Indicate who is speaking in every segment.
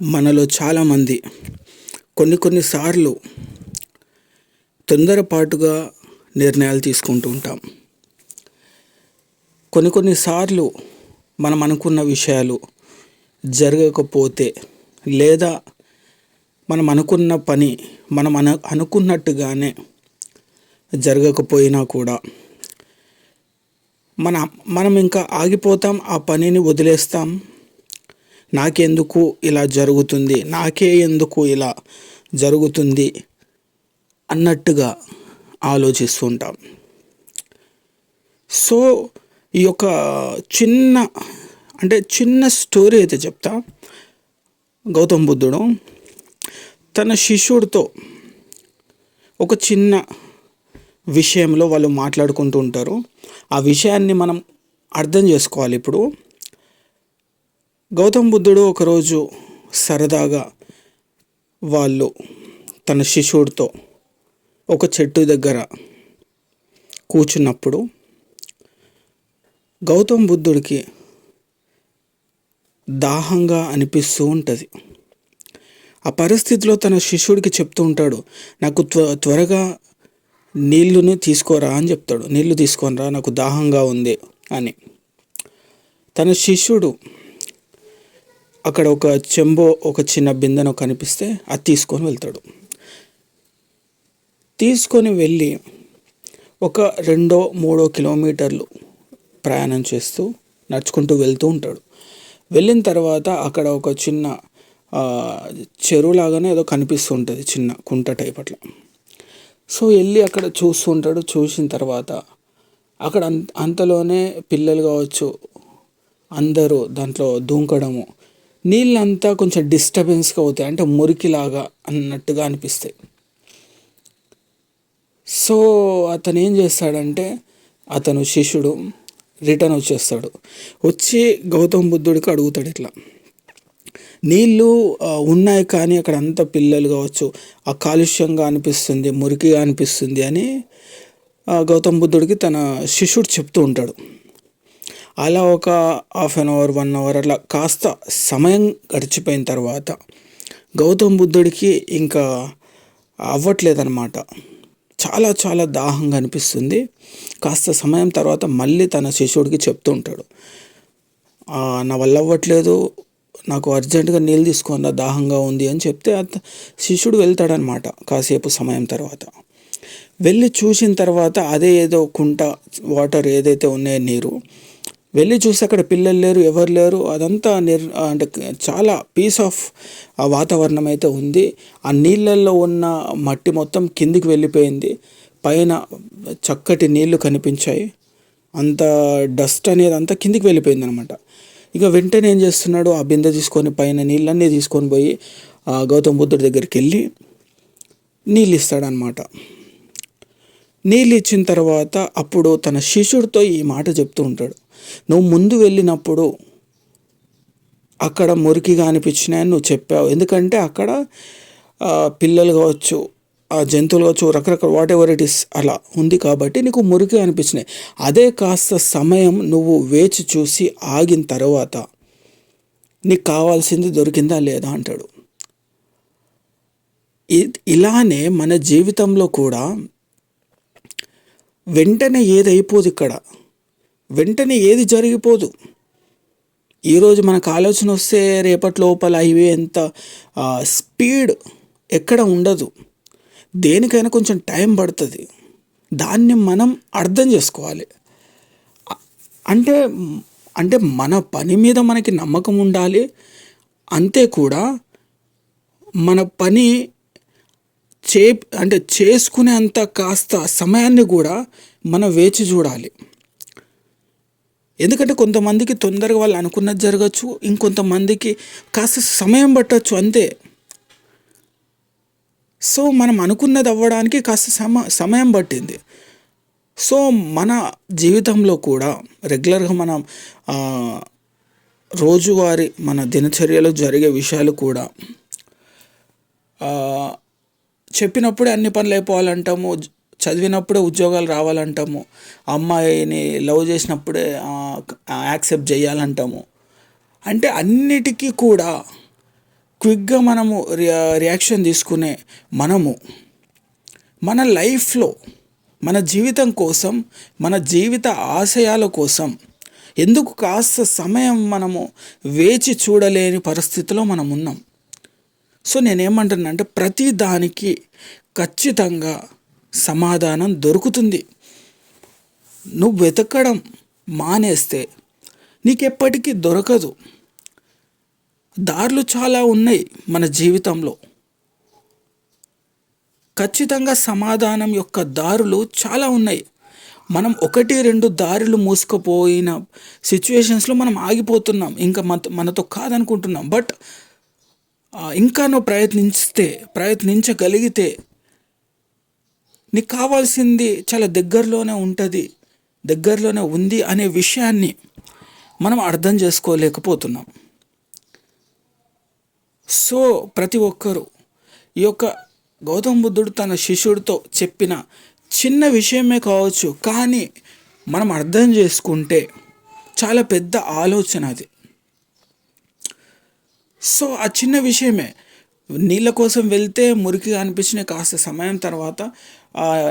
Speaker 1: మనలో చాలామంది కొన్ని కొన్నిసార్లు తొందరపాటుగా నిర్ణయాలు తీసుకుంటూ ఉంటాం. కొన్ని కొన్నిసార్లు మనం అనుకున్న విషయాలు జరగకపోతే లేదా మనం అనుకున్న పని మనం అను అనుకున్నట్టుగానే జరగకపోయినా కూడా మన మనం ఇంకా ఆగిపోతాం ఆ పనిని వదిలేస్తాం నాకెందుకు ఇలా జరుగుతుంది? నాకే ఎందుకు ఇలా జరుగుతుంది? అన్నట్టుగా ఆలోచిస్తుంటాం. సో ఈ యొక్క చిన్న అంటే చిన్న స్టోరీ అయితే చెప్తా. గౌతమ్ బుద్ధుడు తన శిష్యుడితో ఒక చిన్న విషయంలో వాళ్ళు మాట్లాడుకుంటూ ఉంటారు. ఆ విషయాన్ని మనం అర్థం చేసుకోవాలి ఇప్పుడు. గౌతమ్ బుద్ధుడు ఒకరోజు సరదాగా వాళ్ళు తన శిష్యుడితో ఒక చెట్టు దగ్గర కూర్చున్నప్పుడు గౌతమ్ బుద్ధుడికి దాహంగా అనిపిస్తూ ఉంటుంది. ఆ పరిస్థితిలో తన శిష్యుడికి చెప్తూ ఉంటాడు నాకు త్వ త్వరగా నీళ్ళుని తీసుకోరా అని చెప్తాడు. నీళ్ళు తీసుకొనిరా నాకు దాహంగా ఉంది అని. తన శిష్యుడు అక్కడ ఒక చెంబో ఒక చిన్న బిందెను కనిపిస్తే అది తీసుకొని వెళ్తాడు. తీసుకొని వెళ్ళి ఒక రెండో మూడో కిలోమీటర్లు ప్రయాణం చేస్తూ నడుచుకుంటూ వెళ్తూ ఉంటాడు. వెళ్ళిన తర్వాత అక్కడ ఒక చిన్న చెరువు లాగానే ఏదో కనిపిస్తూ ఉంటుంది చిన్న కుంట టైప్ అట్లా. సో వెళ్ళి అక్కడ చూస్తూ ఉంటాడు. చూసిన తర్వాత అక్కడ అంతలోనే పిల్లలు కావచ్చు అందరూ దాంట్లో దూకడము నీళ్ళంతా కొంచెం డిస్టర్బెన్స్గా అవుతాయి. అంటే మురికిలాగా అన్నట్టుగా అనిపిస్తాయి. సో అతను ఏం చేస్తాడంటే అతను శిష్యుడు రిటర్న్ వచ్చేస్తాడు. వచ్చి గౌతమ్ బుద్ధుడికి అడుగుతాడు ఇట్లా. నీళ్ళు ఉన్నాయి కానీ అక్కడ అంత పిల్లలు కావచ్చు ఆ కాలుష్యంగా అనిపిస్తుంది మురికిగా అనిపిస్తుంది అని గౌతమ్ బుద్ధుడికి తన శిష్యుడు చెప్తూ ఉంటాడు. అలా ఒక half an hour one hour అట్లా కాస్త సమయం గడిచిపోయిన తర్వాత గౌతమ్ బుద్ధుడికి ఇంకా అవ్వట్లేదన్నమాట. చాలా చాలా దాహంగా అనిపిస్తుంది. కాస్త సమయం తర్వాత మళ్ళీ తన శిష్యుడికి చెప్తూ ఉంటాడు. నా వల్ల అవ్వట్లేదు. నాకు అర్జెంటుగా నీళ్ళు తీసుకున్న దాహంగా ఉంది అని చెప్తే శిష్యుడు వెళ్తాడనమాట కాసేపు సమయం తర్వాత. వెళ్ళి చూసిన తర్వాత అదే ఏదో కుంట వాటర్ ఏదైతే ఉన్నాయో నీరు వెళ్ళి చూసి అక్కడ పిల్లలు లేరు ఎవరు లేరు అదంతా నిర్ అంటే చాలా పీస్ ఆఫ్ వాతావరణం అయితే ఉంది. ఆ నీళ్ళల్లో ఉన్న మట్టి మొత్తం కిందికి వెళ్ళిపోయింది. పైన చక్కటి నీళ్ళు కనిపించాయి. అంత డస్ట్ అనేది అంతా కిందికి వెళ్ళిపోయింది అనమాట ఇక వెంటనే ఏం చేస్తున్నాడు? ఆ బిందె తీసుకొని పైన నీళ్ళన్నీ తీసుకొని పోయి గౌతమ్ బుద్ధుడి దగ్గరికి వెళ్ళి నీళ్ళు ఇస్తాడనమాట నీళ్ళు ఇచ్చిన తర్వాత అప్పుడు తన శిష్యుడితో ఈ మాట చెప్తూ ఉంటాడు. నువ్వు ముందు వెళ్ళినప్పుడు అక్కడ మురికిగా అనిపించినాయని నువ్వు చెప్పావు. ఎందుకంటే అక్కడ పిల్లలు కావచ్చు ఆ జంతువులు కావచ్చు రకరకాల వాట్ ఎవర్ ఇట్ ఇస్ అలా ఉంది కాబట్టి నీకు మురికి అనిపించినాయి. అదే కాస్త సమయం నువ్వు వేచి చూసి ఆగిన తర్వాత నీకు కావాల్సింది దొరికిందా లేదా అంటాడు. ఇలానే మన జీవితంలో కూడా వెంటనే ఏదైపోదు ఇక్కడ. వెంటనే ఏది జరిగిపోదు. ఈరోజు మనకు ఆలోచన వస్తే రేపటి లోపల ఇవి ఎంత స్పీడ్ ఎక్కడ ఉండదు. దేనికైనా కొంచెం టైం పడుతుంది. దాన్ని మనం అర్థం చేసుకోవాలి. అంటే అంటే మన పని మీద మనకి నమ్మకం ఉండాలి. అంతే కూడా మన పని చే అంటే చేసుకునే అంత కాస్త సమయాన్ని కూడా మనం వేచి చూడాలి. ఎందుకంటే కొంతమందికి తొందరగా వాళ్ళు అనుకున్నది జరగచ్చు ఇంకొంతమందికి కాస్త సమయం పట్టచ్చు అంతే. సో మనం అనుకున్నది అవ్వడానికి కాస్త సమ సమయం పట్టింది. సో మన జీవితంలో కూడా రెగ్యులర్గా మనం రోజువారి మన దినచర్యలో జరిగే విషయాలు కూడా చెప్పినప్పుడే అన్ని పనులు అయిపోవాలంటాము చదివినప్పుడే ఉద్యోగాలు రావాలంటాము. అమ్మాయిని లవ్ చేసినప్పుడే యాక్సెప్ట్ చేయాలంటాము. అంటే అన్నిటికీ కూడా క్విక్గా మనము రియా రియాక్షన్ తీసుకునే మనము మన లైఫ్లో మన జీవితం కోసం మన జీవిత ఆశయాల కోసం ఎందుకు కాస్త సమయం మనము వేచి చూడలేని పరిస్థితిలో మనం ఉన్నాం. సో నేనేమంటున్నా అంటే ప్రతి దానికి ఖచ్చితంగా సమాధానం దొరుకుతుంది. నువ్వు వెతకడం మానేస్తే నీకెప్పటికీ దొరకదు. దారులు చాలా ఉన్నాయి మన జీవితంలో. ఖచ్చితంగా సమాధానం యొక్క దారులు చాలా ఉన్నాయి. మనం ఒకటి రెండు దారులు మూసుకుపోయిన సిచ్యువేషన్స్లో మనం ఆగిపోతున్నాం. ఇంకా మన మనతో కాదనుకుంటున్నాం. బట్ ఇంకా నువ్వు ప్రయత్నిస్తే ప్రయత్నించగలిగితే నీకు కావాల్సింది చాలా దగ్గరలోనే ఉంటుంది దగ్గరలోనే ఉంది అనే విషయాన్ని మనం అర్థం చేసుకోలేకపోతున్నాం. సో ప్రతి ఒక్కరూ ఈ యొక్క గౌతమ బుద్ధుడు తన శిష్యుడితో చెప్పిన చిన్న విషయమే కావచ్చు కానీ మనం అర్థం చేసుకుంటే చాలా పెద్ద ఆలోచన అది. సో ఆ చిన్న విషయమే నీళ్ళ కోసం వెళ్తే మురికిగా అనిపించిన కాస్త సమయం తర్వాత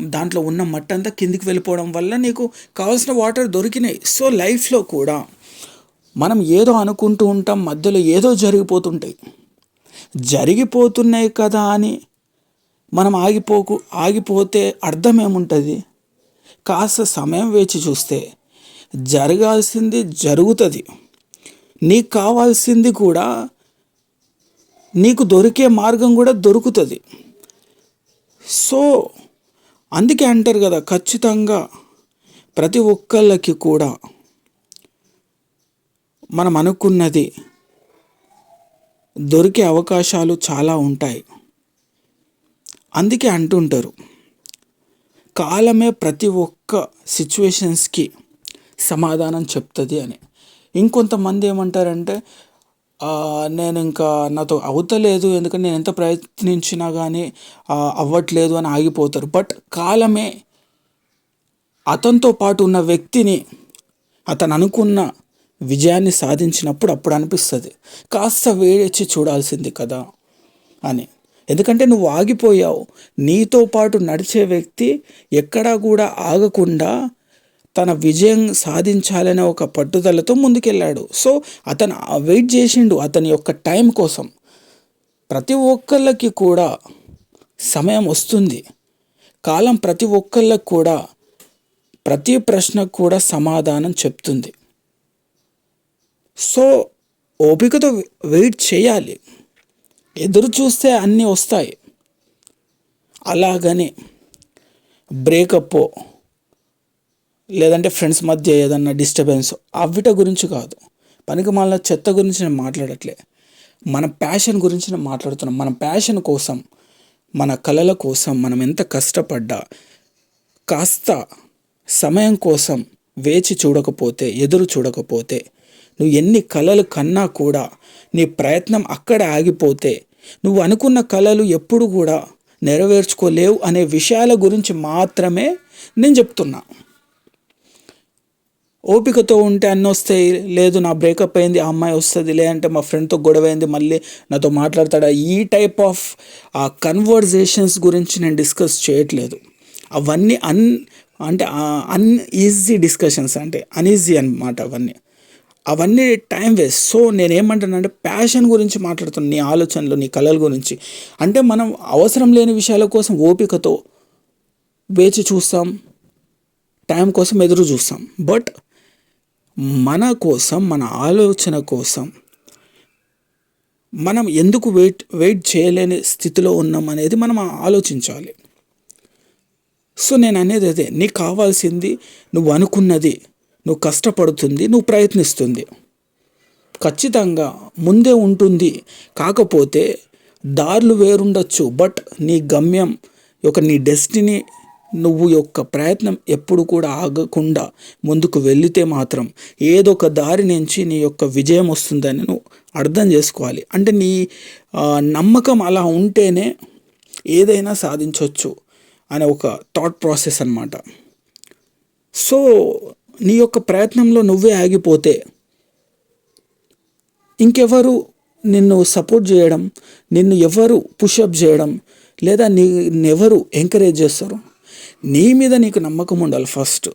Speaker 1: దాంట్లో ఉన్న మట్టి అంతా కిందికి వెళ్ళిపోవడం వల్ల నీకు కావాల్సిన వాటర్ దొరికినాయి. సో లైఫ్లో కూడా మనం ఏదో అనుకుంటూ ఉంటాం మధ్యలో ఏదో జరిగిపోతుంటాయి. జరిగిపోతున్నాయి కదా అని మనం ఆగిపోకు ఆగిపోతే అర్థం ఏముంటుంది? కాస్త సమయం వేచి చూస్తే జరగాల్సింది జరుగుతుంది. నీకు కావాల్సింది కూడా నీకు దొరికే మార్గం కూడా దొరుకుతుంది. సో అందుకే అంటారు కదా ఖచ్చితంగా ప్రతి ఒక్కళ్ళకి కూడా మనం అనుకున్నది దొరికే అవకాశాలు చాలా ఉంటాయి. అందుకే అంటుంటారు కాలమే ప్రతి ఒక్క సిచ్యువేషన్స్కి సమాధానం చెప్తుంది అని. ఇంకొంతమంది ఏమంటారంటే నేను ఇంకా నాతో అవుతలేదు. ఎందుకంటే నేను ఎంత ప్రయత్నించినా కానీ అవ్వట్లేదు అని ఆగిపోతారు. బట్ కాలమే అతనితో పాటు ఉన్న వ్యక్తిని అతను అనుకున్న విజయాన్ని సాధించినప్పుడు అప్పుడు అనిపిస్తుంది. కాస్త వేడెచ్చి చూడాల్సింది కదా అని. ఎందుకంటే నువ్వు ఆగిపోయావు. నీతో పాటు నడిచే వ్యక్తి ఎక్కడా కూడా ఆగకుండా తన విజయం సాధించాలనే ఒక పట్టుదలతో ముందుకెళ్ళాడు. సో అతను వెయిట్ చేసిండు అతని యొక్క టైం కోసం. ప్రతి ఒక్కళ్ళకి కూడా సమయం వస్తుంది. కాలం ప్రతి ఒక్కళ్ళకి కూడా ప్రతి ప్రశ్నకు కూడా సమాధానం చెప్తుంది. సో ఓపికతో వెయిట్ చేయాలి. ఎదురు చూస్తే అన్నీ వస్తాయి. అలాగని బ్రేకప్ లేదంటే ఫ్రెండ్స్ మధ్య ఏదన్నా డిస్టర్బెన్స్ అవిట గురించి కాదు. పనికి మళ్ళీ చెత్త గురించి నేను మాట్లాడట్లే. మన ప్యాషన్ గురించి నేను మాట్లాడుతున్నాం. మన ప్యాషన్ కోసం మన కళల కోసం మనం ఎంత కష్టపడ్డా కాస్త సమయం కోసం వేచి చూడకపోతే ఎదురు చూడకపోతే నువ్వు ఎన్ని కళలు కన్నా కూడా నీ ప్రయత్నం అక్కడ ఆగిపోతే నువ్వు అనుకున్న కళలు ఎప్పుడు కూడా నెరవేర్చుకోలేవు అనే విషయాల గురించి మాత్రమే నేను చెప్తున్నా. ఓపికతో ఉంటే అన్నీ వస్తాయి లేదు నా బ్రేకప్ అయింది ఆ అమ్మాయి వస్తుంది లేదంటే మా ఫ్రెండ్తో గొడవ అయింది మళ్ళీ నాతో మాట్లాడతాడా? ఈ టైప్ ఆఫ్ ఆ కన్వర్జేషన్స్ గురించి నేను డిస్కస్ చేయట్లేదు. అవన్నీ అన్ అంటే అన్ ఈజీ డిస్కషన్స్ అంటే అన్ఈజీ అనమాట అవన్నీ. అవన్నీ టైం వేస్ట్ సో నేను ఏమంటానంటే ప్యాషన్ గురించి మాట్లాడుతున్నాను నీ ఆలోచనలు నీ కళల గురించి. అంటే మనం అవసరం లేని విషయాల కోసం ఓపికతో వేచి చూస్తాం టైం కోసం ఎదురు చూస్తాం. బట్ మన కోసం మన ఆలోచన కోసం మనం ఎందుకు వెయిట్ వెయిట్ చేయలేని స్థితిలో ఉన్నాం అనేది మనం ఆలోచించాలి. సో నేను అనేది అదే. నీకు కావాల్సింది నువ్వు అనుకున్నది నువ్వు కష్టపడుతుంది నువ్వు ప్రయత్నిస్తుంది. ఖచ్చితంగా ముందే ఉంటుంది. కాకపోతే దారులు వేరుండొచ్చు బట్ నీ గమ్యం యొక్క నీ డెస్టినీ నువ్వు యొక్క ప్రయత్నం ఎప్పుడు కూడా ఆగకుండా ముందుకు వెళితే మాత్రం ఏదో ఒక దారి నుంచి నీ యొక్క విజయం వస్తుందని నువ్వు అర్థం చేసుకోవాలి. అంటే నీ నమ్మకం అలా ఉంటేనే ఏదైనా సాధించవచ్చు అనే ఒక థాట్ ప్రాసెస్ అనమాట సో నీ యొక్క ప్రయత్నంలో నువ్వే ఆగిపోతే ఇంకెవరు నిన్ను సపోర్ట్ చేయడం నిన్ను ఎవరు పుషప్ చేయడం లేదా నీ ఎవరు ఎంకరేజ్ చేస్తారు? నీ మీద నీకు నమ్మకం ఉండాలి ఫస్ట్